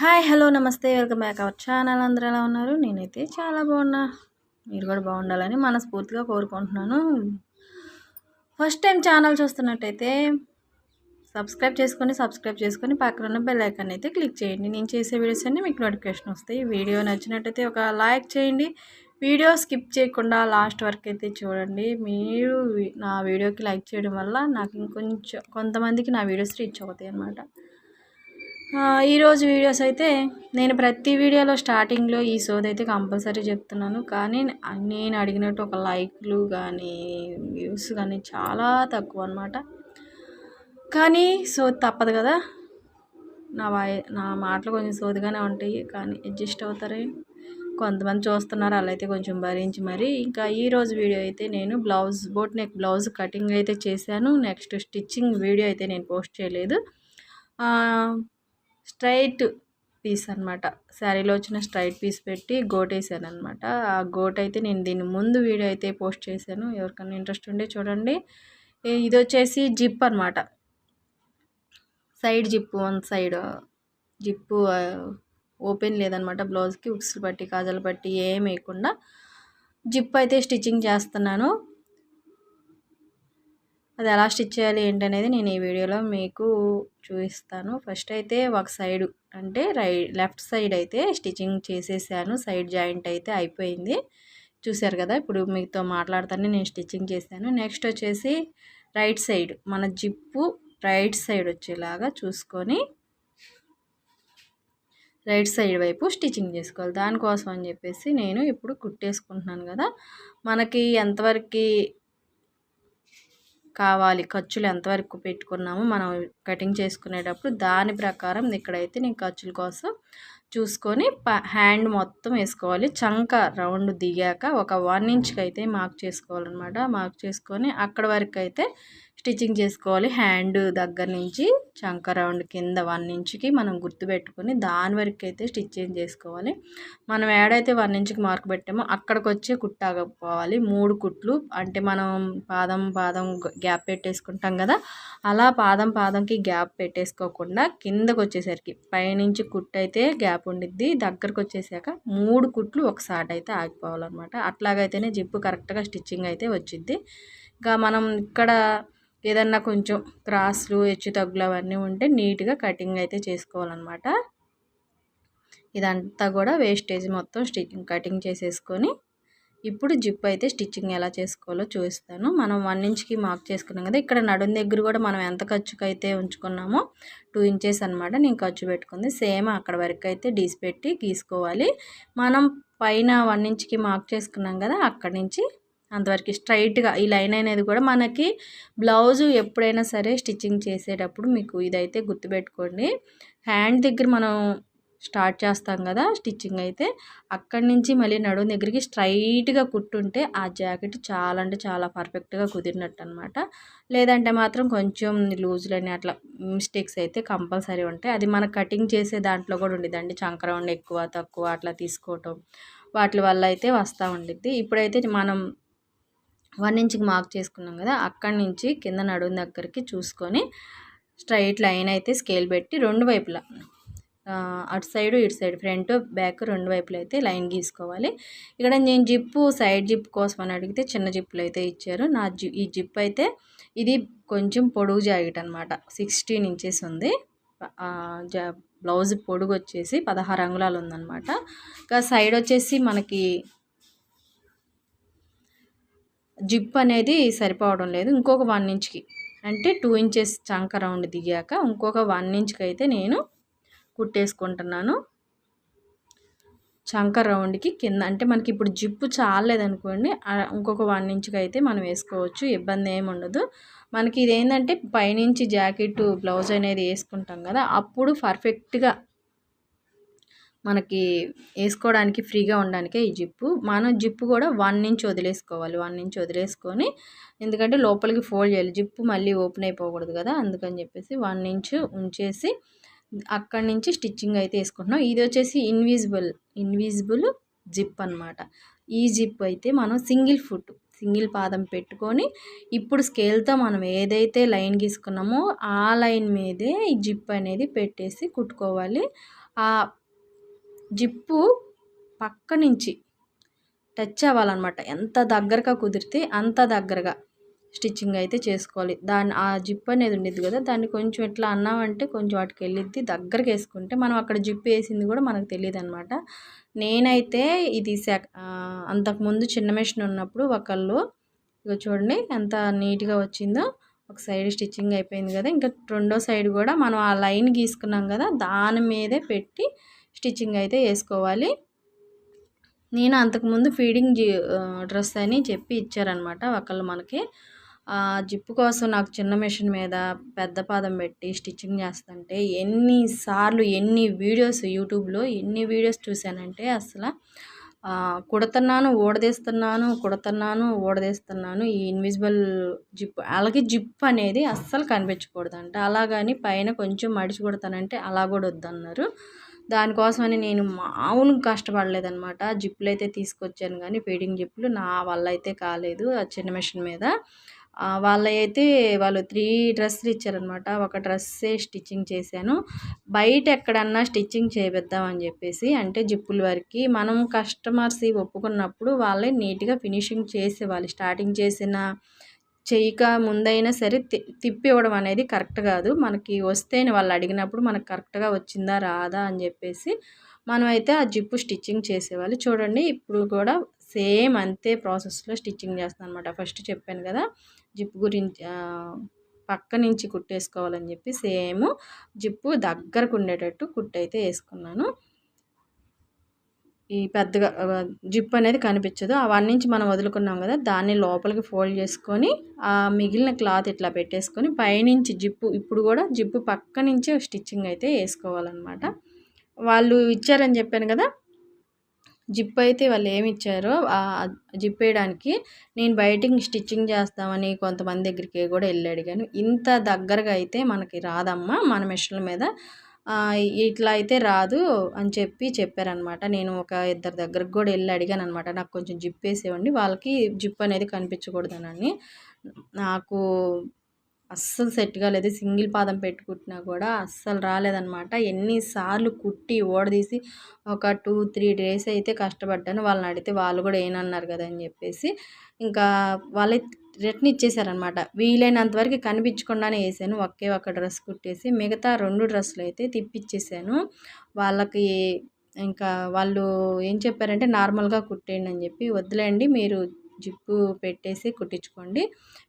Hi hello నమస్తే welcome back our channel. అందరూ ఎలా ఉన్నారు? నేనైతే చాలా బాగున్నా. మీరు కూడా బాగుండాలని మనస్ఫూర్తిగా కోరుకుంటున్నాను. ఫస్ట్ టైం ఛానల్ చూస్తున్నట్టయితే సబ్స్క్రైబ్ చేసుకొని సబ్స్క్రైబ్ చేసుకొని పక్కన ఉన్న బెల్ ఐకాన్ అయితే క్లిక్ చేయండి. నేను చేసే వీడియోస్ అన్నీ మీకు నోటిఫికేషన్ వస్తాయి. వీడియో నచ్చినట్టయితే ఒక లైక్ చేయండి. వీడియో స్కిప్ చేయకుండా లాస్ట్ వరకు అయితే చూడండి. మీరు నా వీడియోకి లైక్ చేయడం వల్ల నాకు ఇంకొంచెం కొంతమందికి నా వీడియోస్ రీచ్ అవుతాయి అన్నమాట. ఈరోజు వీడియోస్ అయితే నేను ప్రతి వీడియోలో స్టార్టింగ్లో ఈ సోది అయితే కంపల్సరీ చెప్తున్నాను. కానీ నేను అడిగినట్టు ఒక లైక్లు కానీ వ్యూస్ కానీ చాలా తక్కువ అనమాట కానీ సోది తప్పదు కదా. నా వాయి నా మాటలు కొంచెం సోదిగానే ఉంటాయి. కానీ అడ్జస్ట్ అవుతారే. కొంతమంది చూస్తున్నారు అలా అయితే కొంచెం భరించి మరి. ఇంకా ఈరోజు వీడియో అయితే నేను blouse boat neck blouse cutting అయితే చేశాను. నెక్స్ట్ స్టిచ్చింగ్ వీడియో అయితే నేను పోస్ట్ చేయలేదు. స్ట్రైట్ పీస్ అనమాట శారీలో వచ్చిన స్ట్రైట్ పీస్ పెట్టి గోట్ వేసాను అనమాట ఆ గోట్ అయితే నేను దీని ముందు వీడియో అయితే పోస్ట్ చేశాను. ఎవరికైనా ఇంట్రెస్ట్ ఉండే చూడండి. ఇది వచ్చేసి జిప్ అనమాట side zip one side zip open లేదనమాట బ్లౌజ్కి ఉక్స్ పట్టి కాజలు పట్టి ఏం వేయకుండా జిప్ అయితే స్టిచ్చింగ్ చేస్తున్నాను. అది ఎలా స్టిచ్ చేయాలి ఏంటనేది నేను ఈ వీడియోలో మీకు చూపిస్తాను. ఫస్ట్ అయితే ఒక సైడ్ అంటే రై లెఫ్ట్ సైడ్ అయితే స్టిచ్చింగ్ చేసేసాను. సైడ్ జాయింట్ అయితే అయిపోయింది. చూశారు కదా ఇప్పుడు మీతో మాట్లాడుతానే నేను స్టిచ్చింగ్ చేశాను. నెక్స్ట్ వచ్చేసి రైట్ సైడ్ మన జిప్పు రైట్ సైడ్ వచ్చేలాగా చూసుకొని రైట్ సైడ్ వైపు స్టిచ్చింగ్ చేసుకోవాలి. దానికోసం అని చెప్పేసి నేను ఇప్పుడు కుట్టేసుకుంటున్నాను కదా. మనకి ఎంతవరకు కావాలి. ఖర్చులు ఎంతవరకు పెట్టుకున్నామో మనం కటింగ్ చేసుకునేటప్పుడు దాని ప్రకారం ఇక్కడైతే నేను ఖర్చుల కోసం చూసుకొని హ్యాండ్ మొత్తం వేసుకోవాలి. చంక రౌండ్ దిగాక ఒక వన్ ఇంచ్కి అయితే మార్క్ చేసుకోవాలన్నమాట. మార్క్ చేసుకొని అక్కడ వరకు అయితే స్టిచ్చింగ్ చేసుకోవాలి. హ్యాండ్ దగ్గర నుంచి చంక రౌండ్ కింద వన్ ఇంచ్కి మనం గుర్తుపెట్టుకొని దాని వరకు అయితే స్టిచ్చింగ్ చేసుకోవాలి. మనం ఏడైతే వన్ ఇంచ్కి మార్క్ పెట్టామో అక్కడికి వచ్చే కుట్టాకపోవాలి మూడు కుట్లు అంటే మనం పాదం పాదం గ్యాప్ పెట్టేసుకుంటాం కదా అలా పాదం పాదంకి గ్యాప్ పెట్టేసుకోకుండా కిందకు వచ్చేసరికి పైనుంచి కుట్టు అయితే గ్యాప్ ఉండిద్ది. దగ్గరకు వచ్చేసాక మూడు కుట్లు ఒకసారి అయితే ఆగిపోవాలన్నమాట. అట్లాగైతేనే జిప్పు కరెక్ట్గా స్టిచ్చింగ్ అయితే వచ్చింది ఇంకా మనం ఇక్కడ ఏదన్నా కొంచెం క్రాస్లు హెచ్చు తగ్గులు అవన్నీ ఉంటే నీట్గా కటింగ్ అయితే చేసుకోవాలన్నమాట. ఇదంతా కూడా వేస్టేజ్ మొత్తం స్టిచ్చింగ్ కటింగ్ చేసేసుకొని ఇప్పుడు జిప్ అయితే స్టిచ్చింగ్ ఎలా చేసుకోవాలో చూస్తాను మనం వన్ ఇంచ్కి మార్క్ చేసుకున్నాం కదా ఇక్కడ నడుం దగ్గర కూడా మనం ఎంత ఖర్చుకు అయితే ఉంచుకున్నామో టూ ఇంచెస్ అనమాట నేను ఖర్చు పెట్టుకుంది. సేమ్ అక్కడ వరకు అయితే డీస్ పెట్టి గీసుకోవాలి. మనం పైన వన్ ఇంచ్కి మార్క్ చేసుకున్నాం కదా అక్కడి నుంచి అంతవరకు స్ట్రైట్గా ఈ లైన్ అనేది కూడా మనకి బ్లౌజు ఎప్పుడైనా సరే స్టిచ్చింగ్ చేసేటప్పుడు మీకు ఇదైతే గుర్తుపెట్టుకోండి. హ్యాండ్ దగ్గర మనం స్టార్ట్ చేస్తాం కదా స్టిచ్చింగ్ అయితే అక్కడి నుంచి మళ్ళీ నడుము దగ్గరికి స్ట్రైట్గా కుట్టుంటే ఆ జాకెట్ చాలా అంటే చాలా పర్ఫెక్ట్గా కుదిరినట్టు అనమాట లేదంటే మాత్రం కొంచెం లూజ్లని అట్లా మిస్టేక్స్ అయితే కంపల్సరీ ఉంటాయి. అది మన కటింగ్ చేసే దాంట్లో కూడా ఉండేదండి. చంకరౌండ్ ఎక్కువ తక్కువ అట్లా తీసుకోవటం వాటి వల్ల అయితే వస్తూ ఉండిద్ది. ఇప్పుడైతే మనం వన్ ఇంచ్కి మార్క్ చేసుకున్నాం కదా అక్కడి నుంచి కింద నడుము దగ్గరికి చూసుకొని స్ట్రైట్ లైన్ అయితే స్కేల్ పెట్టి రెండు వైపులా అటు సైడ్ ఇటు సైడ్ ఫ్రంట్ బ్యాక్ రెండు వైపులు అయితే లైన్ గీసుకోవాలి. ఇక్కడ నేను జిప్పు సైడ్ జిప్ కోసం అని అడిగితే చిన్న జిప్పులు అయితే ఇచ్చారు. నా జి ఈ జిప్ అయితే ఇది కొంచెం పొడుగు జాకెట్ అనమాట సిక్స్టీన్ ఇంచెస్ ఉంది. బ్లౌజ్ పొడుగు వచ్చేసి పదహారు అంగుళాలు ఉందన్నమాట. ఇంకా సైడ్ వచ్చేసి మనకి జిప్ అనేది సరిపోవడం లేదు. ఇంకొక వన్ ఇంచ్కి. అంటే టూ ఇంచెస్ చంక రౌండ్ దిగాక ఇంకొక వన్ ఇంచ్కి అయితే నేను కుట్టేసుకుంటున్నాను. చంక రౌండ్కి కింద అంటే మనకి ఇప్పుడు జిప్పు చాలేదనుకోండి ఇంకొక వన్ ఇంచ్కి అయితే మనం వేసుకోవచ్చు. ఇబ్బంది ఏమి ఉండదు. మనకి ఇదేంటంటే పైనుంచి జాకెట్ బ్లౌజ్ అనేది వేసుకుంటాం కదా అప్పుడు పర్ఫెక్ట్గా మనకి వేసుకోవడానికి ఫ్రీగా ఉండడానికే ఈ జిప్పు. మనం జిప్పు కూడా వన్ ఇంచ్ వదిలేసుకోవాలి. వన్ ఇంచ్ వదిలేసుకొని ఎందుకంటే లోపలికి ఫోల్డ్ చేయాలి. జిప్పు మళ్ళీ ఓపెన్ అయిపోకూడదు కదా. అందుకని చెప్పేసి వన్ ఇంచ్ ఉంచేసి అక్కడి నుంచి స్టిచ్చింగ్ అయితే వేసుకుంటున్నాం. ఇది వచ్చేసి ఇన్విజిబుల్ ఇన్విజిబుల్ జిప్ అనమాట ఈ జిప్ అయితే మనం సింగిల్ ఫుట్ సింగిల్ పాదం పెట్టుకొని ఇప్పుడు స్కేల్తో మనం ఏదైతే లైన్ గీసుకున్నామో ఆ లైన్ మీదే ఈ జిప్ అనేది పెట్టేసి కుట్టుకోవాలి. ఆ జిప్పు పక్క నుంచి టచ్ అవ్వాలన్నమాట. ఎంత దగ్గరగా కుదిరితే అంత దగ్గరగా స్టిచ్చింగ్ అయితే చేసుకోవాలి. దాన్ని ఆ జిప్ అనేది ఉండేది కదా దాన్ని కొంచెం ఎట్లా అన్నామంటే కొంచెం వాటికి వెళ్ళిద్ది దగ్గరకు వేసుకుంటే మనం అక్కడ జిప్ వేసింది కూడా మనకు తెలియదు అనమాట నేనైతే ఇది సెక్ అంతకుముందు చిన్న మెషిన్ ఉన్నప్పుడు ఒకళ్ళు ఇక చూడండి ఎంత నీట్గా వచ్చిందో ఒక సైడ్ స్టిచ్చింగ్ అయిపోయింది కదా ఇంకా రెండో సైడ్ కూడా మనం ఆ లైన్ గీసుకున్నాం కదా దాని మీదే పెట్టి స్టిచ్చింగ్ అయితే వేసుకోవాలి. నేను అంతకుముందు ఫీడింగ్ డ్రెస్ అని చెప్పి ఇచ్చారనమాట ఒకళ్ళు మనకి. జిప్పు కోసం నాకు చిన్న మిషన్ మీద పెద్ద పాదం పెట్టి స్టిచ్చింగ్ చేస్తుంటే ఎన్నిసార్లు ఎన్ని వీడియోస్ యూట్యూబ్లో ఎన్ని వీడియోస్ చూశానంటే అసలు కుడుతున్నాను ఊడదీస్తున్నాను కుడుతున్నాను ఊడదీస్తున్నాను ఈ ఇన్విజిబుల్ జిప్ అలాగే జిప్ అనేది అస్సలు కనిపించకూడదంట. అలాగని పైన కొంచెం మడిచి కొడతానంటే అలా కూడా వద్దన్నారు. దానికోసమని నేను మామూలుగా కష్టపడలేదనమాట జిప్పులు అయితే తీసుకొచ్చాను కానీ ఫీడింగ్ జిప్పులు నా వల్ల అయితే కాలేదు ఆ చిన్న మిషన్ మీద. వాళ్ళైతే వాళ్ళు త్రీ డ్రెస్సులు ఇచ్చారనమాట ఒక డ్రెస్సే స్టిచ్చింగ్ చేశాను. బయట ఎక్కడన్నా స్టిచ్చింగ్ చేపిద్దామని చెప్పేసి అంటే జిప్పుల వరకు మనం కస్టమర్స్ ఒప్పుకున్నప్పుడు వాళ్ళే నీట్గా ఫినిషింగ్ చేసేవాళ్ళు. స్టార్టింగ్ చేసిన చేయక ముందైనా సరే తిప్పి ఇవ్వడం అనేది కరెక్ట్ కాదు. మనకి వస్తేనే వాళ్ళు అడిగినప్పుడు మనకు కరెక్ట్గా వచ్చిందా రాదా అని చెప్పేసి మనమైతే ఆ జిప్పు స్టిచ్చింగ్ చేసేవాళ్ళు. చూడండి ఇప్పుడు కూడా సేమ్ అంతే ప్రాసెస్లో స్టిచ్చింగ్ చేస్తాను అనమాట ఫస్ట్ చెప్పాను కదా జిప్పు గురించి పక్క నుంచి కుట్టేసుకోవాలని చెప్పి సేమ్ జిప్పు దగ్గరకు ఉండేటట్టు కుట్టయితే వేసుకున్నాను. ఈ పెద్దగా జిప్ అనేది కనిపించదు. అవన్నీ నుంచి మనం వదులుకున్నాం కదా దాన్ని లోపలికి ఫోల్డ్ చేసుకొని ఆ మిగిలిన క్లాత్ ఇట్లా పెట్టేసుకొని పైనుంచి జిప్పు ఇప్పుడు కూడా జిప్పు పక్క నుంచి స్టిచ్చింగ్ అయితే వేసుకోవాలన్నమాట. వాళ్ళు ఇచ్చారని చెప్పాను కదా జిప్ అయితే వాళ్ళు ఏమి ఇచ్చారో జిప్ వేయడానికి నేను బయటికి స్టిచ్చింగ్ చేస్తామని కొంతమంది దగ్గరికి కూడా వెళ్ళి అడిగాను. ఇంత దగ్గరగా అయితే మనకి రాదమ్మా మన మిషన్ల మీద. ఇట్లా అయితే రాదు అని చెప్పి చెప్పారనమాట. నేను ఒక ఇద్దరి దగ్గరకు కూడా వెళ్ళి అడిగాను అనమాట నాకు కొంచెం జిప్ వేసేవండి వాళ్ళకి జిప్ అనేది కనిపించకూడదనని నాకు అస్సలు సెట్ కాలేదు. సింగిల్ పాదం పెట్టుకుంటున్నా కూడా అస్సలు రాలేదనమాట ఎన్నిసార్లు కుట్టి ఓడదీసి ఒక టూ త్రీ డేస్ అయితే కష్టపడ్డాను. వాళ్ళని అడిగితే వాళ్ళు కూడా ఏనన్నారు కదా అని చెప్పేసి. ఇంకా వాళ్ళే రిటర్న్ ఇచ్చేసారనమాట వీలైనంత వరకు కనిపించకుండానే వేసాను. ఒకే ఒక డ్రెస్ కుట్టేసి మిగతా రెండు డ్రెస్సులు అయితే తిప్పిచ్చేసాను. వాళ్ళకి ఇంకా వాళ్ళు ఏం చెప్పారంటే నార్మల్గా కుట్టేయండి అని చెప్పి వద్దులేండి మీరు జిప్పు పెట్టేసి కుట్టించుకోండి.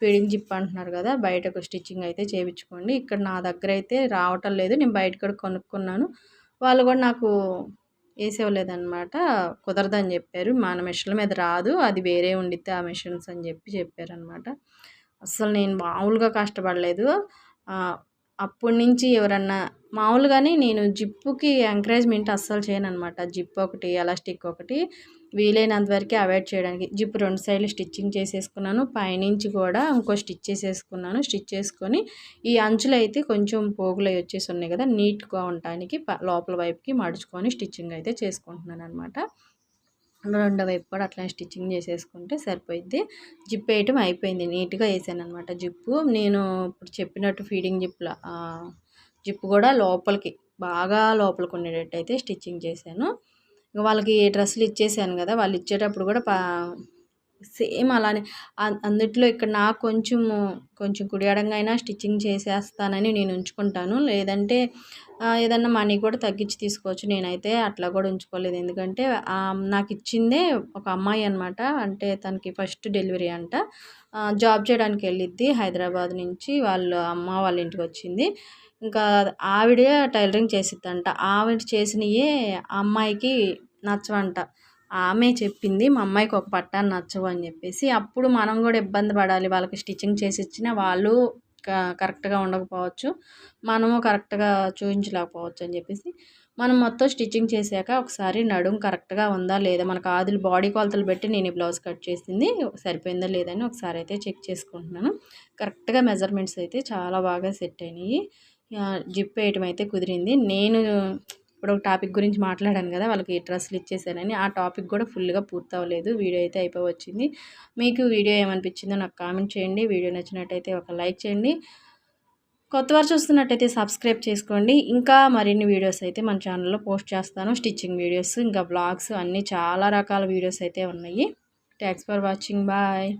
ఫీడింగ్ జిప్ అంటున్నారు కదా బయటకు స్టిచ్చింగ్ అయితే చేయించుకోండి. ఇక్కడ నా దగ్గర అయితే రావటం లేదు నేను బయట కూడా కొనుక్కున్నాను. వాళ్ళు కూడా నాకు వేసేవలేదన్నమాట కుదరదని చెప్పారు. మన మిషన్ల మీద రాదు అది వేరే ఉండితే ఆ మిషన్స్ అని చెప్పి చెప్పారనమాట అసలు నేను మామూలుగా కష్టపడలేదు. అప్పటి నుంచి ఎవరన్నా మామూలుగానే నేను జిప్పుకి ఎంకరేజ్మెంట్ అస్సలు చేయను అనమాట జిప్ ఒకటి ఎలాస్టిక్ ఒకటి. వీలైనంత వరకు అవాయిడ్ చేయడానికి. జిప్ రెండు సైడ్లు స్టిచ్చింగ్ చేసేసుకున్నాను. పైనుంచి కూడా ఇంకో స్టిచ్ చేసేసుకున్నాను. స్టిచ్ చేసుకొని ఈ అంచులు అయితే కొంచెం పోగులు అవి వచ్చేసి ఉన్నాయి కదా నీట్గా ఉండటానికి లోపల వైపుకి మడుచుకొని స్టిచ్చింగ్ అయితే చేసుకుంటున్నాను అనమాట రెండో వైపు కూడా అట్లా స్టిచ్చింగ్ చేసేసుకుంటే సరిపోయిద్ది. జిప్ వేయటం అయిపోయింది. నీట్గా వేసాను అనమాట జిప్పు. నేను ఇప్పుడు చెప్పినట్టు ఫీడింగ్ జిప్ల జిప్పు కూడా లోపలికి బాగా లోపలికి ఉండేటట్టు అయితే స్టిచ్చింగ్ చేశాను. వాళ్ళకి డ్రెస్సులు ఇచ్చేసాను కదా వాళ్ళు ఇచ్చేటప్పుడు కూడా పా సేమ్ అలానే. అందుట్లో ఇక్కడ నాకు కొంచెము కొంచెం కుడియడంగా అయినా స్టిచ్చింగ్ చేసేస్తానని నేను ఉంచుకుంటాను. లేదంటే ఏదన్నా మనీ కూడా తగ్గించి తీసుకోవచ్చు. నేనైతే అట్లా కూడా ఉంచుకోలేదు. ఎందుకంటే నాకు ఇచ్చిందే ఒక అమ్మాయి అనమాట అంటే తనకి ఫస్ట్ డెలివరీ అంట. జాబ్ చేయడానికి వెళ్ళిద్ది హైదరాబాద్ నుంచి. వాళ్ళ అమ్మ వాళ్ళ ఇంటికి వచ్చింది. ఇంకా ఆవిడే టైలరింగ్ చేసిద్దంట. ఆవిడ చేసినయే అమ్మాయికి నచ్చవంట. ఆమె చెప్పింది మా అమ్మాయికి ఒక పట్టాన్ని నచ్చవు అని చెప్పేసి. అప్పుడు మనం కూడా ఇబ్బంది పడాలి వాళ్ళకి స్టిచ్చింగ్ చేసి ఇచ్చిన వాళ్ళు కరెక్ట్గా ఉండకపోవచ్చు. మనము కరెక్ట్గా చూపించలేకపోవచ్చు అని చెప్పేసి. మనం మొత్తం స్టిచ్చింగ్ చేశాక ఒకసారి నడుము కరెక్ట్గా ఉందా లేదా మనకు ఆదులు బాడీ కొలతలు పెట్టి నేను ఈ బ్లౌజ్ కట్ చేసింది సరిపోయిందా లేదని ఒకసారి అయితే చెక్ చేసుకుంటున్నాను. కరెక్ట్గా మెజర్మెంట్స్ అయితే చాలా బాగా సెట్ అయినాయి. జిప్ వేయటం అయితే కుదిరింది. నేను ఇప్పుడు ఒక టాపిక్ గురించి మాట్లాడాను కదా వాళ్ళకి డ్రెస్సులు ఇచ్చేసానని ఆ టాపిక్ కూడా ఫుల్గా పూర్తి అవ్వలేదు వీడియో అయితే అయిపోయి వచ్చింది మీకు వీడియో ఏమనిపించిందో నాకు కామెంట్ చేయండి. వీడియో నచ్చినట్టయితే ఒక లైక్ చేయండి. కొత్త వారు చూస్తున్నట్టయితే సబ్స్క్రైబ్ చేసుకోండి. ఇంకా మరిన్ని వీడియోస్ అయితే మన ఛానల్లో పోస్ట్ చేస్తాను. స్టిచ్చింగ్ వీడియోస్ ఇంకా బ్లాగ్స్ అన్నీ చాలా రకాల వీడియోస్ అయితే ఉన్నాయి. Thanks for watching. బాయ్.